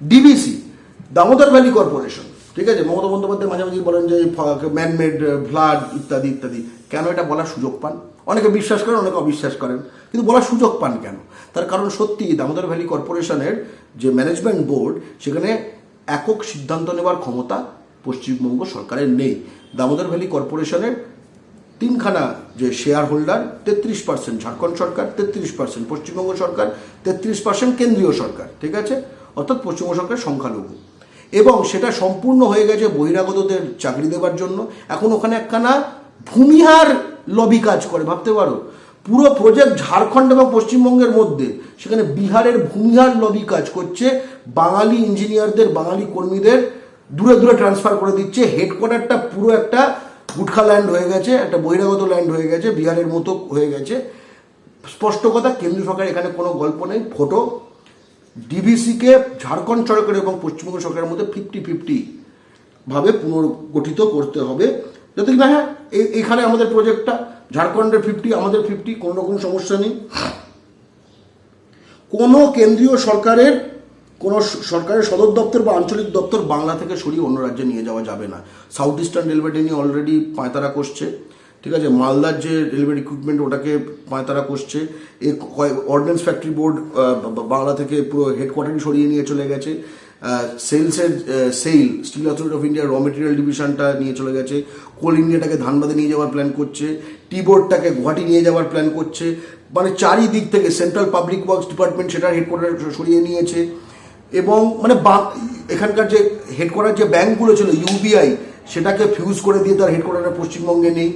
DBC Damodar valley corporation ঠিক আছে? মমতা বন্দ্যোপাধ্যায় মাঝে মাঝে বলেন যে ম্যানমেড ফ্লাড ইত্যাদি ইত্যাদি। কেন এটা বলার সুযোগ পান? অনেকে বিশ্বাস করেন, অনেকে অবিশ্বাস করেন। কিন্তু বলার সুযোগ পান কেন? তার কারণ সত্যি দামোদর ভ্যালি কর্পোরেশনের যে ম্যানেজমেন্ট বোর্ড সেখানে একক সিদ্ধান্ত নেওয়ার ক্ষমতা পশ্চিমবঙ্গ সরকারের নেই। দামোদর ভ্যালি কর্পোরেশনের তিনখানা যে শেয়ার হোল্ডার তেত্রিশ পার্সেন্ট ঝাড়খণ্ড সরকার, তেত্রিশ পার্সেন্ট পশ্চিমবঙ্গ সরকার, তেত্রিশ পার্সেন্ট কেন্দ্রীয় সরকার, ঠিক আছে? অর্থাৎ পশ্চিমবঙ্গ সরকারের সংখ্যালঘু। এবং সেটা সম্পূর্ণ হয়ে গেছে বহিরাগতদের চাকরি দেওয়ার জন্য। এখন ওখানে একখানা ভূমিহার লবি কাজ করে, ভাবতে পারো। পুরো প্রজেক্ট ঝাড়খণ্ড এবং পশ্চিমবঙ্গের মধ্যে। সেখানে বিহারের ভূমিহার লবি কাজ করছে। বাঙালি ইঞ্জিনিয়ারদের বাঙালি কর্মীদের দূরে দূরে ট্রান্সফার করে দিচ্ছে। হেডকোয়ার্টারটা পুরো একটা গুটখা ল্যান্ড হয়ে গেছে, একটা বহিরাগত ল্যান্ড হয়ে গেছে, বিহারের মতো হয়ে গেছে। স্পষ্ট কথা, কেন্দ্রীয় সরকার এখানে কোনো গল্প নেই ফটো ডিভিসিকে ঝাড়খণ্ড সরকার এবং পশ্চিমবঙ্গ সরকারের মধ্যে ফিফটি ফিফটি ভাবে পুনর্গঠিত করতে হবে। যাতে কিনা হ্যাঁ এ- এখানে আমাদের প্রজেক্টটা ঝাড়খণ্ডের ফিফটি আমাদের ফিফটি কোনো রকম সমস্যা নেই। কোনো কেন্দ্রীয় সরকারের, কোনো সরকারের সদর দপ্তর বা আঞ্চলিক দপ্তর বাংলা থেকে সরিয়ে অন্য রাজ্যে নিয়ে যাওয়া যাবে না। সাউথ ইস্টার্ন রেলওয়েটা নিয়ে অলরেডি পাঁয়তারা করছে ঠিক আছে, মালদার যে রেলওয়ে রিক্রুটমেন্ট ওটাকে পাঁয়তারা করছে এ অর্ডিন্যান্স ফ্যাক্টরি বোর্ড বাংলা থেকে পুরো হেডকোয়ার্টারই সরিয়ে নিয়ে চলে গেছে। সেলসের সেল স্টিল অথরিটি অফ ইন্ডিয়ার র মেটেরিয়াল ডিভিশনটা নিয়ে চলে গেছে। কোল ইন্ডিয়াটাকে ধানবাদে নিয়ে যাওয়ার প্ল্যান করছে। টি বোর্ডটাকে গুয়াহাটি নিয়ে যাওয়ার প্ল্যান করছে। মানে চারিদিক থেকে সেন্ট্রাল পাবলিক ওয়ার্কস ডিপার্টমেন্ট সেটার হেডকোয়ার্টার সরিয়ে নিয়েছে। এবং মানে এখানকার যে হেডকোয়ার্টার যে ব্যাংকগুলো ছিল ইউবিআই সেটাকে ফিউজ করে দিয়ে তার হেডকোয়ার্টার পশ্চিমবঙ্গে নেই।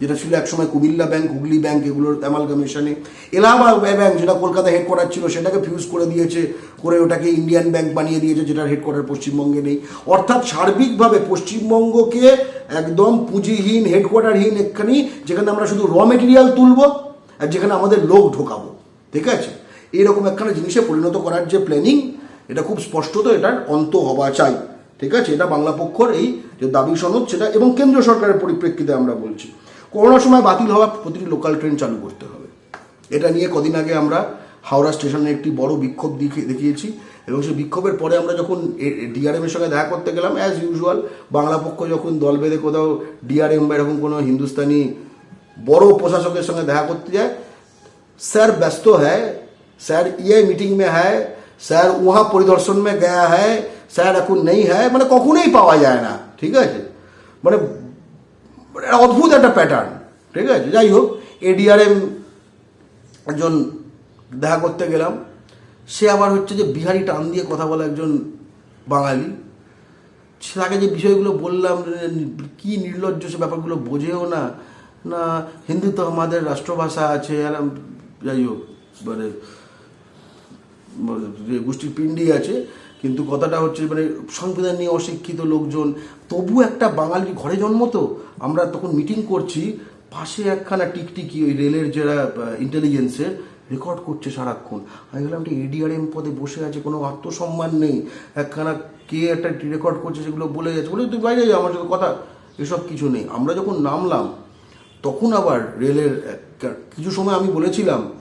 যেটা ছিল একসময় কুমিল্লা ব্যাংক, হুগলি ব্যাংক এগুলোর অ্যামালগামেশনে। এলাহাবাদ ব্যাংক যেটা কলকাতা হেডকোয়ার্টার ছিল, সেটাকে ফিউজ করে দিয়েছে, করে ওটাকে ইন্ডিয়ান ব্যাংক বানিয়ে দিয়েছে, যেটার হেডকোয়ার্টার পশ্চিমবঙ্গে নেই। অর্থাৎ সার্বিকভাবে পশ্চিমবঙ্গকে একদম পুঁজিহীন হেডকোয়ার্টারহীন এখানে যেখানে আমরা শুধু র মেটেরিয়াল তুলবো আর যেখানে আমাদের লোক ঢোকাবো। ঠিক আছে? এইরকম একখানা জিনিসে পরিণত করার যে প্ল্যানিং এটা খুব স্পষ্টত এটার অন্ত হওয়া চাই। ঠিক আছে? এটা বাংলা পক্ষর এই যে দাবি সনদ, সেটা এবং কেন্দ্র সরকারের পরিপ্রেক্ষিতে আমরা বলছি। করোনার সময় বাতিল হওয়া প্রতিটি লোকাল ট্রেন চালু করতে হবে। এটা নিয়ে কদিন আগে আমরা হাওড়া স্টেশনে একটি বড় বিক্ষোভ দেখিয়েছি এবং সেই বিক্ষোভের পরে আমরা যখন ডিআরএমের সঙ্গে দেখা করতে গেলাম অ্যাজ ইউজুয়াল বাংলা পক্ষ যখন দল বেঁধে কোথাও ডিআরএম বা এরকম কোনো হিন্দুস্তানি বড় প্রশাসকের সঙ্গে দেখা করতে যায়, স্যার ব্যস্ত হ্যায়, স্যার ইয়ে মিটিং মে হ্যায়, স্যার উহা পরিদর্শন মে গয়া হ্যায়, স্যার এখন নেই হ্যায় মানে কখনোই পাওয়া যায় না, ঠিক আছে? মানে অদ্ভুত একটা প্যাটার্ন ঠিক আছে? যাই হোক এডিআরএম একজন দেখা করতে গেলাম। সে আবার হচ্ছে যে বিহারি টান দিয়ে কথা বলা একজন বাঙালি। সে তাকে যে বিষয়গুলো বললাম কি নির্লজ্জ সে ব্যাপারগুলো বোঝেও না। না, হিন্দি তো আমাদের রাষ্ট্রভাষা আছে যাই হোক মানে গোষ্ঠীর পিণ্ডি আছে, কিন্তু কথাটা হচ্ছে মানে সংবিধান নিয়ে অশিক্ষিত লোকজন, তবু একটা বাঙালির ঘরে জন্ম তো। আমরা তখন মিটিং করছি, পাশে একখানা টিকটিকি, ওই রেলের যারা ইন্টেলিজেন্সের রেকর্ড করছে সারাক্ষণ। আমি বললাম একটা এডিআরএম পদে বসে আছে, কোনো আত্মসম্মান নেই। একখানা কে একটা রেকর্ড করছে সেগুলো বলে যাচ্ছে। বলে, তুই বাইরে যা, আমার কথা। এসব কিছু নেই। আমরা যখন নামলাম, তখন আবার রেলের কিছু সময় আমি বলেছিলাম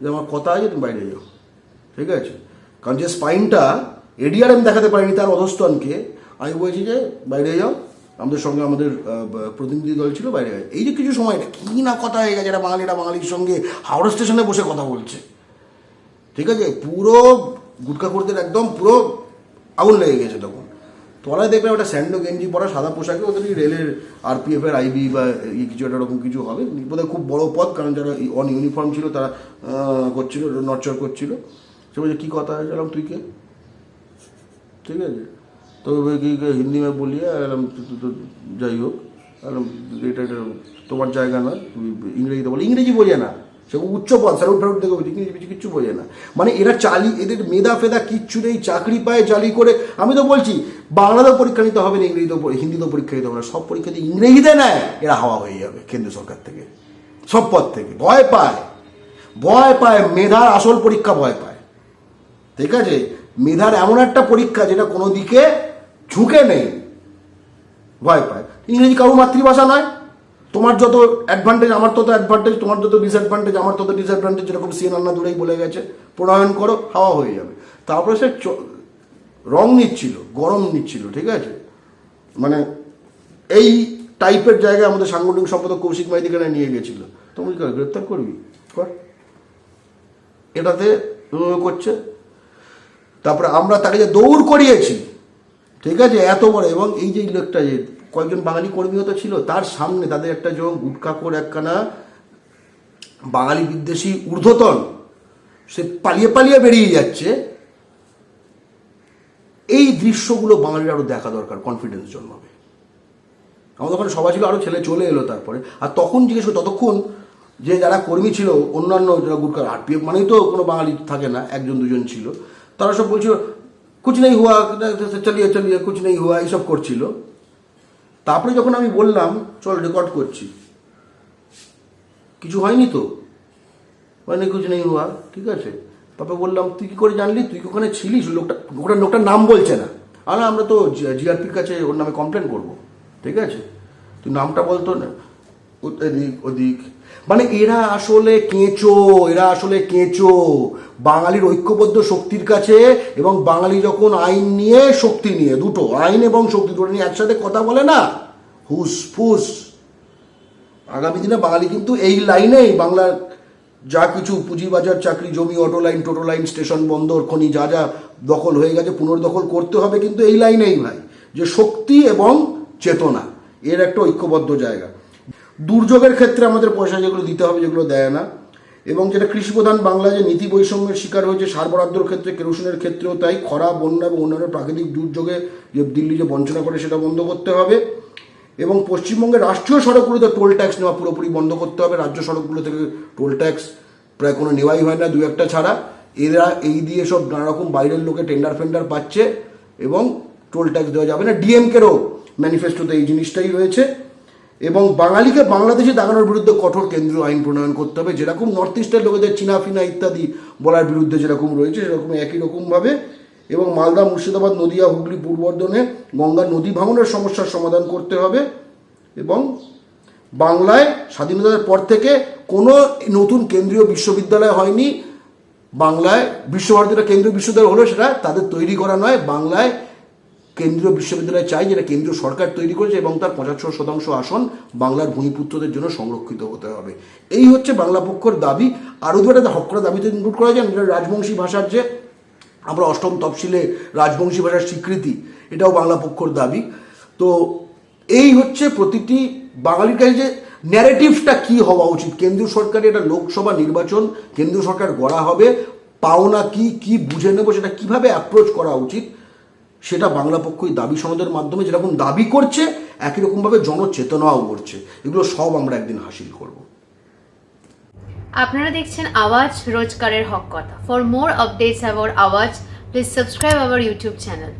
যে, আমার কথা আছে, তুমি বাইরে যাও। ঠিক আছে? কারণ যে স্পাইনটা এডিআরএম দেখাতে পারেনি তার অধস্তনকে, আমি বলছি যে, বাইরে যাও। আমাদের সঙ্গে আমাদের প্রতিনিধি দল ছিল বাইরে। এই যে কিছু সময় কি না কথা হয়ে গেছে এটা বাঙালিরা বাঙালির সঙ্গে হাওড়া স্টেশনে বসে কথা বলছে। ঠিক আছে? পুরো গুটকা করতে একদম পুরো আগুন লেগে গেছে তখন। তলায় দেখলাম একটা স্যান্ডো গেঞ্জি পরা সাদা পোশাকে ওদের রেলের আরপিএফ এর আইবি বা এই কিছু একটা রকম কিছু হবে। বোধহয় খুব বড় পদ কারণ যারা অন ইউনিফর্ম ছিল তারা করছিল নরচর করছিল। সে বলছে কী কথা? বললাম, তুই কে? ঠিক আছে? তো ওই কি কি হিন্দি में बोलिए এরকম তো- তো- তো যাই হোক এরকম এটা এটা তোমার জায়গা না তুমি ইংরেজিতে বলে ইংরেজি বোঝে না সে উচ্চ পদ স্যালুট ফ্যালুট দেখে বলছে ইংরেজি কিছু কিচ্ছু বোঝে না মানে এরা চালি এদের মেধা ফেদা কিচ্ছু নেই চাকরি পায় জালি করে আমি তো বলছি বাংলাতেও পরীক্ষা নিতে হবে না ইংরেজিতেও পরী- হিন্দিতেও পরীক্ষা নিতে হবে না সব পরীক্ষাতে ইংরেজিতে নেয় এরা হাওয়া হয়ে যাবে কেন্দ্র সরকার থেকে সব পদ থেকে ভয় পায় ভয় পায় মেধার আসল পরীক্ষা ভয় পায় ঠিক আছে মেধার এমন একটা পরীক্ষা যেটা কোনো দিকে ঝুঁকে নেই, ভয় পায়। ইংরেজি কারও মাতৃভাষা নয়। তোমার যত অ্যাডভান্টেজ আমার তত অ্যাডভান্টেজ তোমার যত ডিসঅ্যাডভান্টেজ আমার তত ডিসঅ্যাডভান্টেজ যেরকম সিএন আন্না দূরেই বলে গেছে, প্রণয়ন করো, হাওয়া হয়ে যাবে। তারপরে সে রং নিচ্ছিল, গরম নিচ্ছিল, ঠিক আছে? মানে এই টাইপের জায়গায় আমাদের সাংগঠনিক সম্পাদক কৌশিক মাইতিকে না নিয়ে গেছিল। তুমি গ্রেপ্তার করবি? কর। এটাতে করছে। তারপরে আমরা তাকে যে দৌড় করিয়েছি, ঠিক আছে, এত বড়, এবং এই যে লোকটা যে কয়েকজন বাঙালি কর্মীও তো ছিল, তার সামনে তাদের একটা যখন গুটকাকর একখানা বাঙালি বিদ্বেষী ঊর্ধ্বতন, সে পালিয়ে পালিয়ে বেরিয়ে যাচ্ছে। এই দৃশ্যগুলো বাঙালির আরও দেখা দরকার কনফিডেন্স জন্মাবে। আমাদের ওখানে সবাই ছিল আরও ছেলে চলে এলো তারপরে। আর তখন জিজ্ঞেস করি, ততক্ষণ যে যারা কর্মী ছিল, অন্যান্য যারা গুটকার আরপিএফ মানেই তো কোনো বাঙালি থাকে না, একজন দুজন ছিল। তারা সব বলছিল কুচ নেই হুয়া, চালিয়ে চালিয়ে কুচ নেই হুয়া এইসব করছিল। তারপরে যখন আমি বললাম, চল রেকর্ড করছি। কিছু হয়নি তো? মানে কিছু নেই হুয়া, ঠিক আছে। তারপরে বললাম, তুই কি করে জানলি? তুই ওখানে ছিলিস? লোকটা ওখানে লোকটার নাম বলছে না। আর, আমরা তো জিআরপির কাছে ওর নামে কমপ্লেন করব। ঠিক আছে? তুই নামটা বলতো না। এদিক, ওদিক। মানে এরা আসলে কেঁচো, এরা আসলে কেঁচো। বাঙালির ঐক্যবদ্ধ শক্তির কাছে এবং বাঙালি যখন আইন নিয়ে শক্তি নিয়ে, দুটো, আইন এবং শক্তি দুটো নিয়ে একসাথে কথা বলে না, হুস ফুস। আগামী দিনে বাঙালি কিন্তু এই লাইনেই বাংলার যা কিছু পুঁজিবাজার, চাকরি, জমি, অটো লাইন, টোটো লাইন, স্টেশন বন্দর খনি যা যা দখল হয়ে গেছে, পুনর্দখল করতে হবে কিন্তু এই লাইনেই ভাই। যে শক্তি এবং চেতনা, এর একটা ঐক্যবদ্ধ জায়গা। দুর্যোগের ক্ষেত্রে আমাদের পয়সা যেগুলো দিতে হবে, যেগুলো দেয় না। এবং যেটা কৃষিপ্রধান বাংলা যে নীতি বৈষম্যের শিকার হয়েছে, সার বরাদ্দর ক্ষেত্রে, কেরোসিনের ক্ষেত্রেও তাই খরা, বন্যা এবং অন্যান্য প্রাকৃতিক দুর্যোগে যে দিল্লি যে বঞ্চনা করে সেটা বন্ধ করতে হবে। এবং পশ্চিমবঙ্গের রাষ্ট্রীয় সড়কগুলোতে টোল ট্যাক্স নেওয়া পুরোপুরি বন্ধ করতে হবে। রাজ্য সড়কগুলো থেকে টোল ট্যাক্স প্রায় কোনো নেওয়াই হয় না দু একটা ছাড়া। এরা এই দিয়ে সব নানারকম বাইরের লোকে টেন্ডার ফেন্ডার পাচ্ছে এবং টোল ট্যাক্স দেওয়া যাবে না। ডিএমকেরও ম্যানিফেস্টোতে এই জিনিসটাই রয়েছে। এবং বাঙালিকে বাংলাদেশে দাগানোর বিরুদ্ধে কঠোর কেন্দ্রীয় আইন প্রণয়ন করতে হবে, যেরকম নর্থ ইস্টের লোকেদের চীনা ফিনা ইত্যাদি বলার বিরুদ্ধে যেরকম রয়েছে, সেরকম একই রকমভাবে এবং মালদা, মুর্শিদাবাদ, নদিয়া, হুগলি পূর্ব বর্ধমানে গঙ্গা নদী ভাঙনের সমস্যার সমাধান করতে হবে এবং বাংলায় স্বাধীনতার পর থেকে কোনো নতুন কেন্দ্রীয় বিশ্ববিদ্যালয় হয়নি। বাংলায় বিশ্বভারতীরা কেন্দ্রীয় বিশ্ববিদ্যালয় হলো সেটা তাদের তৈরি করা নয়। বাংলায় কেন্দ্রীয় বিশ্ববিদ্যালয় চাই যেটা কেন্দ্রীয় সরকার তৈরি করেছে এবং তার পঁচাত্তর শতাংশ আসন বাংলার ভূমিপুত্রদের জন্য সংরক্ষিত হতে হবে। এই হচ্ছে বাংলা পক্ষর দাবি। আরও দু একটা হক করা দাবিতে ইনক্লুড করা যায়, যেটা রাজবংশী ভাষার যে আমরা অষ্টম তফসিলে রাজবংশী ভাষার স্বীকৃতি, এটাও বাংলা পক্ষর দাবি। তো এই হচ্ছে প্রতিটি বাঙালির কাছে যে ন্যারেটিভটা কি হওয়া উচিত? কেন্দ্রীয় সরকারের এটা লোকসভা নির্বাচন, কেন্দ্রীয় সরকার গড়া হবে, পাওনা কি কি বুঝে নেব, সেটা কীভাবে অ্যাপ্রোচ করা উচিত? সেটা বাংলা পক্ষই দাবি সনদের মাধ্যমে যেরকম দাবি করছে, একই রকমভাবে জনচেতনাও করছে। এগুলো সব আমরা একদিন হাসিল করব। আপনারা দেখছেন আওয়াজ রোজগারের হক কথা। For more updates about Awaaz please subscribe our YouTube channel